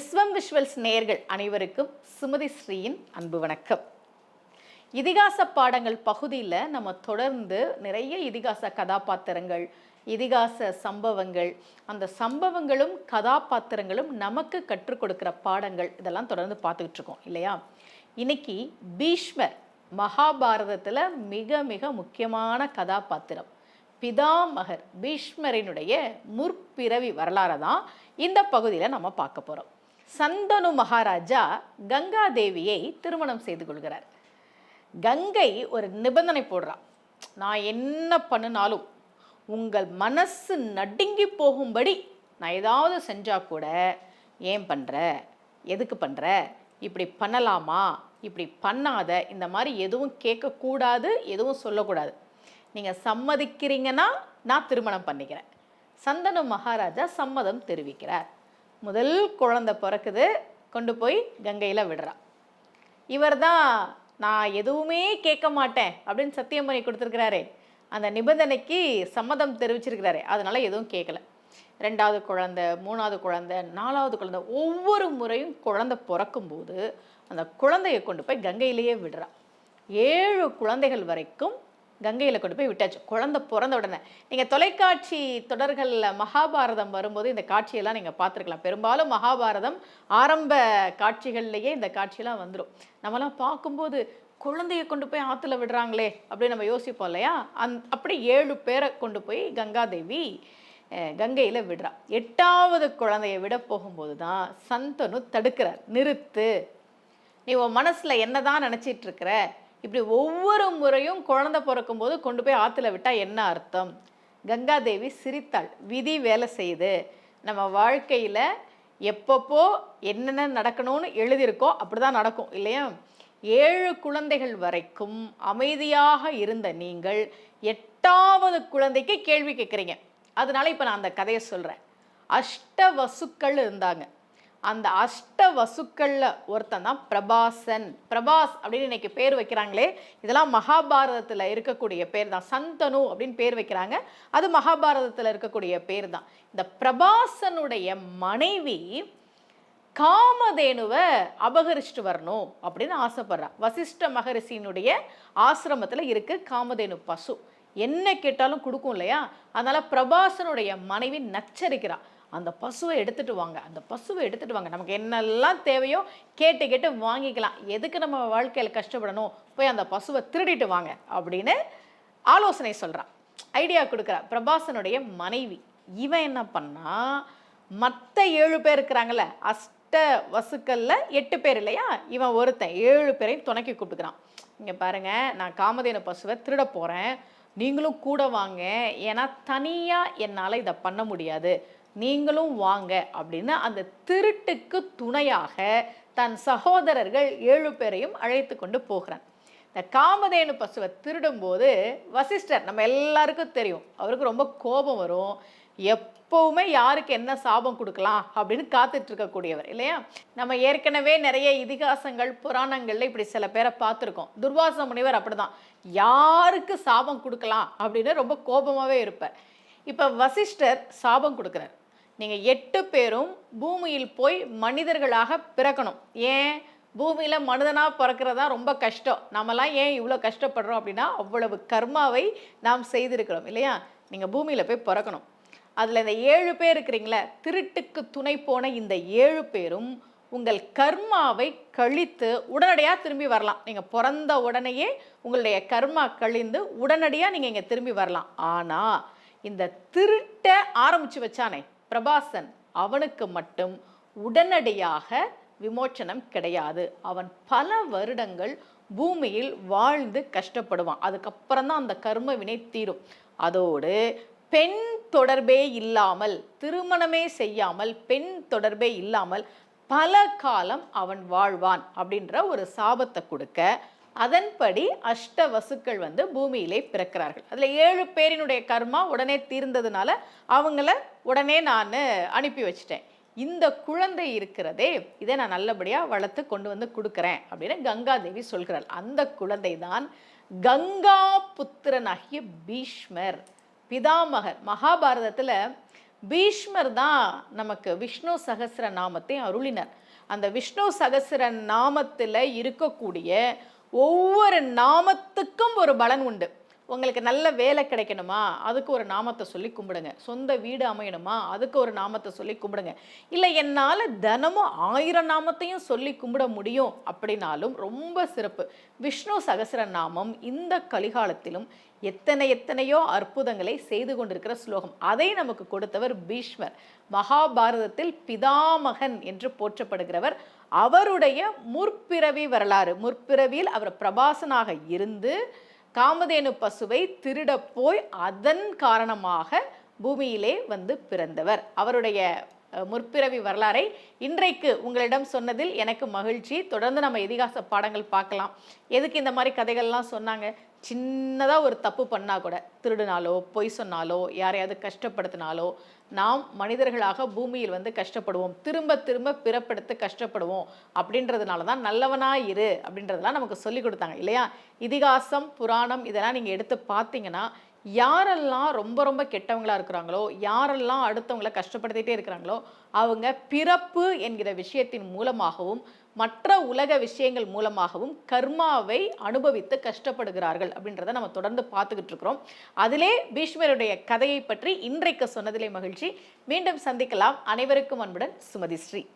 விஸ்வம் visuals நேயர்கள் அனைவருக்கும் சுமதி ஸ்ரீயின் அன்பு வணக்கம். இதிகாச பாடங்கள் பகுதியில் நம்ம தொடர்ந்து நிறைய இதிகாச கதாபாத்திரங்கள் இதிகாச சம்பவங்கள் அந்த சம்பவங்களும் கதாபாத்திரங்களும் நமக்கு கற்றுக் கொடுக்குற பாடங்கள் இதெல்லாம் தொடர்ந்து பார்த்துக்கிட்டு இருக்கோம் இல்லையா? இன்னைக்கு பீஷ்மர் மகாபாரதத்தில் மிக மிக முக்கியமான கதாபாத்திரம் பிதாமகர் பீஷ்மரினுடைய முற்பிறவி வரலாறை தான் இந்த பகுதியில் நம்ம பார்க்க போகிறோம் சந்தனு மகாராஜா கங்கா தேவியை திருமணம் செய்து கொள்கிறார். கங்கை ஒரு நிபந்தனை போடுறான். நான் என்ன பண்ணினாலும் உங்கள் மனசு நடுங்கி போகும்படி நான் ஏதாவது செஞ்சால் கூட ஏன் பண்ணுற எதுக்கு பண்ணுற இப்படி பண்ணலாமா? இப்படி பண்ணாத? இந்த மாதிரி எதுவும் கேட்கக்கூடாது எதுவும் சொல்லக்கூடாது. நீங்கள் சம்மதிக்கிறீங்கன்னா நான் திருமணம் பண்ணிக்கிறேன். சந்தனு மகாராஜா சம்மதம் தெரிவிக்கிறார். முதல் குழந்தை பிறக்குது கொண்டு போய் கங்கையில் விடுறா. இவர் தான் நான் எதுவுமே கேட்க மாட்டேன் அப்படின்னு சத்தியம் பண்ணி கொடுத்துருக்கிறாரே. அந்த நிபந்தனைக்கு சம்மதம் தெரிவிச்சிருக்கிறாரே. அதனால் எதுவும் கேட்கல. ரெண்டாவது குழந்தை மூணாவது குழந்தை நாலாவது குழந்தை ஒவ்வொரு முறையும் குழந்தை பிறக்கும்போது அந்த குழந்தையை கொண்டு போய் கங்கையிலேயே விடுறா. ஏழு குழந்தைகள் வரைக்கும் கங்கையில் கொண்டு போய் விட்டாச்சு. குழந்தை பிறந்த உடனே. நீங்கள் தொலைக்காட்சி தொடர்களில் மகாபாரதம் வரும்போது இந்த காட்சியெல்லாம் நீங்கள் பார்த்துருக்கலாம். பெரும்பாலும் மகாபாரதம் ஆரம்ப காட்சிகள்லேயே இந்த காட்சியெல்லாம் வந்துடும் நம்மலாம் பார்க்கும்போது குழந்தைய கொண்டு போய் ஆற்றுல விடுறாங்களே அப்படின்னு நம்ம யோசிப்போம் இல்லையா? அந் அப்படி ஏழு பேரை கொண்டு போய் கங்காதேவி கங்கையில் விடுறா. எட்டாவது குழந்தைய விட போகும்போது தான் சந்தனு தடுக்கிறார். நிறுத்து. நீ உன் மனசில் என்ன தான் நினச்சிட்ருக்கிற இப்படி ஒவ்வொரு முறையும் குழந்தை பிறக்கும்போது கொண்டு போய் ஆற்றுல விட்டால் என்ன அர்த்தம்? கங்காதேவி சிரித்தாள். விதி வேலை செய்யுது. நம்ம வாழ்க்கையில் எப்பப்போ என்னென்ன நடக்கணும்னு எழுதியிருக்கோ அப்படி தான் நடக்கும் இல்லையா? ஏழு குழந்தைகள் வரைக்கும் அமைதியாக இருந்த நீங்கள் எட்டாவது குழந்தைக்கு கேள்வி கேட்குறீங்க. அதனால இப்போ நான் அந்த கதையை சொல்கிறேன் அஷ்ட வசுக்கள் இருந்தாங்க. அந்த அஷ்ட வசுக்கள்ல ஒருத்தன் தான் பிரபாசன். பிரபாஸ் அப்படின்னு இன்னைக்கு பேர் வைக்கிறாங்களே இதெல்லாம் மகாபாரதத்தில் இருக்கக்கூடிய பேர் தான் சந்தனு அப்படின்னு பேர் வைக்கிறாங்க. அது மகாபாரதத்தில் இருக்கக்கூடிய பேர் தான் இந்த பிரபாசனுடைய மனைவி காமதேனுவை அபகரிச்சுட்டு வரணும் அப்படின்னு ஆசைப்படுறா. வசிஷ்ட மகரிஷியினுடைய ஆசிரமத்தில் இருக்கு காமதேனு பசு. என்ன கேட்டாலும் கொடுக்கும் இல்லையா? அதனால பிரபாசனுடைய மனைவி நச்சரிக்கிறாள் அந்த பசுவை எடுத்துட்டு வாங்க. அந்த பசுவை எடுத்துட்டு வாங்க. நமக்கு என்னெல்லாம் தேவையோ கேட்டு கேட்டு வாங்கிக்கலாம். எதுக்கு நம்ம வாழ்க்கையில் கஷ்டப்படணும்? போய் அந்த பசுவை திருடிட்டு வாங்க அப்படின்னு ஆலோசனை சொல்கிறான் ஐடியா கொடுக்குறா. பிரபாசனுடைய மனைவி. இவன் என்ன பண்ணா மற்ற ஏழு பேர் இருக்கிறாங்கல்ல அஷ்ட வசுக்கல்ல எட்டு பேர் இல்லையா? இவன் ஒருத்தன். ஏழு பேரையும் துணைக்கி கூப்பிட்டுக்கிறான். இங்கே பாருங்கள் நான் காமதேன பசுவை திருட போகிறேன் நீங்களும் கூட வாங்க. ஏன்னா தனியாக என்னால் இதை பண்ண முடியாது. நீங்களும் வாங்க அப்படின்னு அந்த திருட்டுக்கு துணையாக தன் சகோதரர்கள் ஏழு பேரையும் அழைத்து கொண்டு போகிறான். இந்த காமதேனு பசுவை திருடும்போது வசிஷ்டர் நம்ம எல்லாருக்கும் தெரியும் அவருக்கு ரொம்ப கோபம் வரும். எப்போவுமே யாருக்கு என்ன சாபம் கொடுக்கலாம் அப்படின்னு காத்துட்டு இருக்கக்கூடியவர் இல்லையா? நம்ம ஏற்கனவே நிறைய இதிகாசங்கள் புராணங்கள்ல இப்படி சில பேரை பார்த்துருக்கோம். துர்வாச முனிவர் அப்படிதான். யாருக்கு சாபம் கொடுக்கலாம் அப்படின்னு ரொம்ப கோபமாகவே இருப்பார். இப்போ வசிஷ்டர் சாபம் கொடுக்குறார். நீங்கள் எட்டு பேரும் பூமியில் போய் மனிதர்களாக பிறக்கணும். ஏன்? பூமியில் மனிதனாக பிறக்கிறதா ரொம்ப கஷ்டம். நம்மலாம் ஏன் இவ்வளோ கஷ்டப்படுறோம் அப்படின்னா அவ்வளவு கர்மாவை நாம் செய்திருக்கிறோம் இல்லையா? நீங்கள் பூமியில் போய் பிறக்கணும். அதில் இந்த ஏழு பேர் இருக்கிறீங்களே திருட்டுக்கு துணை போன இந்த ஏழு பேரும் உங்கள் கர்மாவை கழித்து உடனடியாக திரும்பி வரலாம். நீங்கள் பிறந்த உடனேயே உங்களுடைய கர்மா கழிந்து உடனடியாக நீங்கள் இங்கே திரும்பி வரலாம். ஆனால் இந்த திருட்டை ஆரம்பித்து வச்சானே பிரபாசன் அவனுக்கு மட்டும் உடனடியாக விமோச்சனம் கிடையாது. அவன் பல வருடங்கள் பூமியில் வாழ்ந்து கஷ்டப்படுவான். அதுக்கப்புறம் தான் அந்த கர்ம வினை தீரும். அதோடு பெண் தொடர்பே இல்லாமல் திருமணமே செய்யாமல் பெண் தொடர்பே இல்லாமல் பல காலம் அவன் வாழ்வான் அப்படின்ற ஒரு சாபத்தை கொடுக்க அதன்படி அஷ்ட வசுக்கள் வந்து பூமியிலே பிறக்கிறார்கள். அதில் ஏழு பேரினுடைய கர்மா உடனே தீர்ந்ததுனால அவங்கள உடனே நான் அனுப்பி வச்சிட்டேன். இந்த குழந்தை இருக்கிறதே இதை நான் நல்லபடியாக வளர்த்து கொண்டு வந்து கொடுக்குறேன் அப்படின்னு கங்காதேவி சொல்கிறாள். அந்த குழந்தை தான் கங்கா புத்திரனாகிய பீஷ்மர் பிதாமகர். மகாபாரதத்தில் பீஷ்மர் தான் நமக்கு விஷ்ணு சகஸ்ர நாமத்தை அருளினர். அந்த விஷ்ணு சகசிர நாமத்தில் இருக்கக்கூடிய ஒவ்வொரு நாமத்துக்கும் ஒரு பலன் உண்டு. உங்களுக்கு நல்ல வேலை கிடைக்கணுமா? அதுக்கு ஒரு நாமத்தை சொல்லி கும்பிடுங்க. சொந்த வீடு அமையணுமா? அதுக்கு ஒரு நாமத்தை சொல்லி கும்பிடுங்க. இல்லை என்னால் தினமும் ஆயிரம் நாமத்தையும் சொல்லி கும்பிட முடியும் அப்படின்னாலும் ரொம்ப சிறப்பு. விஷ்ணு சகஸ்ர நாமம் இந்த கலிகாலத்திலும் எத்தனை எத்தனையோ அற்புதங்களை செய்து கொண்டிருக்கிற ஸ்லோகம். அதை நமக்கு கொடுத்தவர் பீஷ்மர். மகாபாரதத்தில் பிதாமகன் என்று போற்றப்படுகிறவர். அவருடைய முற்பிறவி வரலாறு முற்பிறவியில் அவர் பிரபாசனாக இருந்து காமதேனு பசுவை திருட போய் அதன் காரணமாக பூமியிலே வந்து பிறந்தவர். அவருடைய முற்பிறவி வரலாறை இன்றைக்கு உங்களிடம் சொன்னதில் எனக்கு மகிழ்ச்சி. தொடர்ந்து நம்ம இதிகாச பாடங்கள் பார்க்கலாம். எதுக்கு இந்த மாதிரி கதைகள்லாம் சொன்னாங்க? சின்னதாக ஒரு தப்பு பண்ணால் கூட திருடினாலோ பொய் சொன்னாலோ யாரையாவது கஷ்டப்படுத்தினாலோ நாம் மனிதர்களாக பூமியில் வந்து கஷ்டப்படுவோம். திரும்ப திரும்ப பிறப்பெடுத்து கஷ்டப்படுவோம். அப்படின்றதுனால தான் நல்லவனா இரு அப்படின்றதெல்லாம் நமக்கு சொல்லி கொடுத்தாங்க இல்லையா? இதிகாசம் புராணம் இதெல்லாம் நீங்கள் எடுத்து பார்த்தீங்கன்னா யாரெல்லாம் ரொம்ப ரொம்ப கெட்டவங்களாக இருக்கிறாங்களோ யாரெல்லாம் அடுத்தவங்களை கஷ்டப்படுத்திட்டே இருக்கிறாங்களோ அவங்க பிறப்பு என்கிற விஷயத்தின் மூலமாகவும் மற்ற உலக விஷயங்கள் மூலமாகவும் கர்மாவை அனுபவித்து கஷ்டப்படுகிறார்கள் அப்படின்றத நம்ம தொடர்ந்து பார்த்துக்கிட்டு இருக்கிறோம். அதிலே பீஷ்மருடைய கதையை பற்றி இன்றைக்கு சொன்னதிலே மகிழ்ச்சி. மீண்டும் சந்திக்கலாம். அனைவருக்கும் அன்புடன் சுமதி ஸ்ரீ.